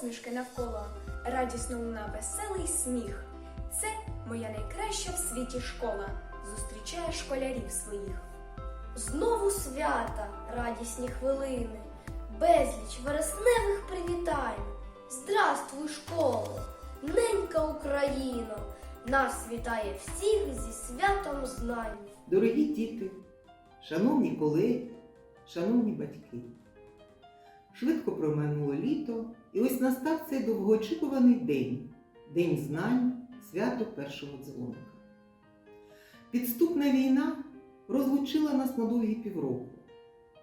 посмішки навколо, радісно луна веселий сміх. Це моя найкраща в світі школа. Зустрічає школярів своїх. Знову свята, радісні хвилини, безліч вересневих привітань. Здравствуй, школо, ненька Україно, нас вітає всіх зі святом знань. Дорогі діти, шановні колеги, шановні батьки, швидко проминуло літо, і ось настав цей довгоочікуваний день День знань, свято першого дзвоника. Підступна війна розлучила нас на довгі півроку.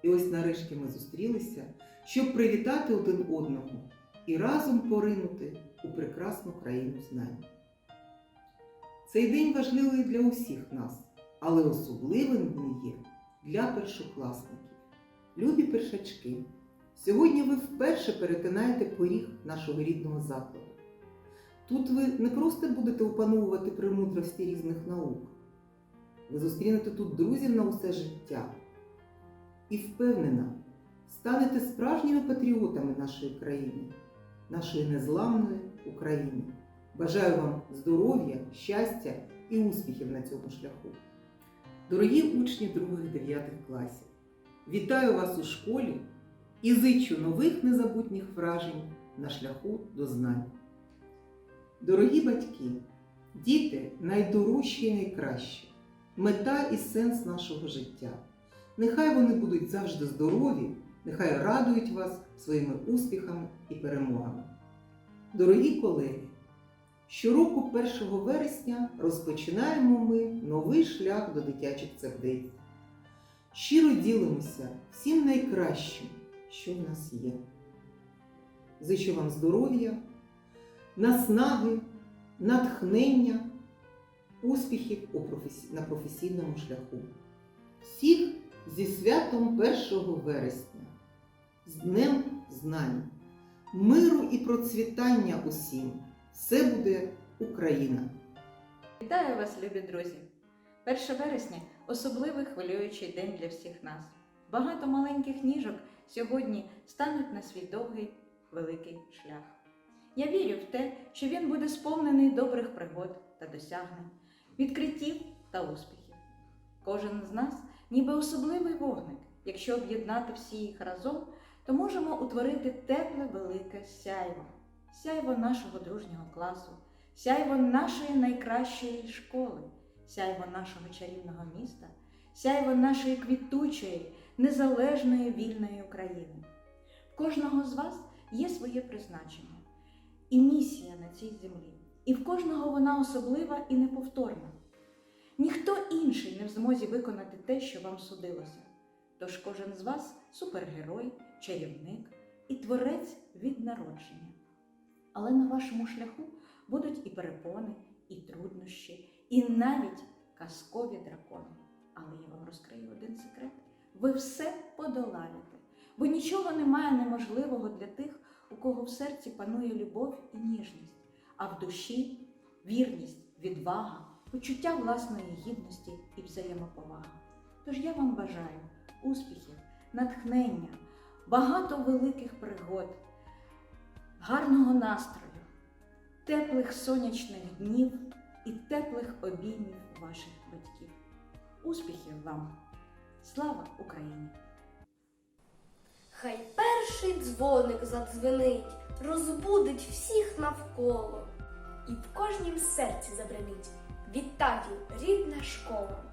І ось нарешті ми зустрілися, щоб привітати один одного і разом поринути у прекрасну країну знань. Цей день важливий для усіх нас, але особливим він є для першокласників. Любі першачки, сьогодні ви вперше перетинаєте поріг нашого рідного закладу. Тут ви не просто будете опановувати премудрості різних наук, ви зустрінете тут друзів на усе життя і впевнена, станете справжніми патріотами нашої країни, нашої незламної України. Бажаю вам здоров'я, щастя і успіхів на цьому шляху. Дорогі учні 2-9 класів, вітаю вас у школі і зичу нових незабутніх вражень на шляху до знань. Дорогі батьки, діти найдорожчі і найкращі, мета і сенс нашого життя. Нехай вони будуть завжди здорові, нехай радують вас своїми успіхами і перемогами. Дорогі колеги, щороку 1 вересня розпочинаємо ми новий шлях до дитячих сердець. Щиро ділимося всім найкращим, що в нас є. Зичу вам здоров'я, наснаги, натхнення, успіхів на професійному шляху. Всіх зі святом 1 вересня, з Днем Знань, миру і процвітання усім! Все буде Україна! Вітаю вас, любі друзі! 1 вересня особливий хвилюючий день для всіх нас. Багато маленьких ніжок сьогодні стануть на свій довгий великий шлях. Я вірю в те, що він буде сповнений добрих пригод та досягнень, відкриттів та успіхів. Кожен з нас ніби особливий вогник. Якщо об'єднати всі їх разом, то можемо утворити тепле велике сяйво, сяйво нашого дружнього класу, сяйво нашої найкращої школи, сяйво нашого чарівного міста, сяйво нашої квітучої, незалежної вільної України. В кожного з вас є своє призначення і місія на цій землі, і в кожного вона особлива і неповторна. Ніхто інший не в змозі виконати те, що вам судилося. Тож кожен з вас супергерой, чарівник і творець від народження. Але на вашому шляху будуть і перепони, і труднощі, і навіть казкові дракони. Але я вам розкрию один секрет: ви все подолаєте, бо нічого немає неможливого для тих, у кого в серці панує любов і ніжність, а в душі вірність, відвага, почуття власної гідності і взаємоповага. Тож я вам бажаю успіхів, натхнення, багато великих пригод, гарного настрою, теплих сонячних днів і теплих обіймів ваших батьків. Успіхів вам! Слава Україні! Хай перший дзвоник задзвенить, розбудить всіх навколо. І в кожнім серці забранить. Вітаю, рідна школа!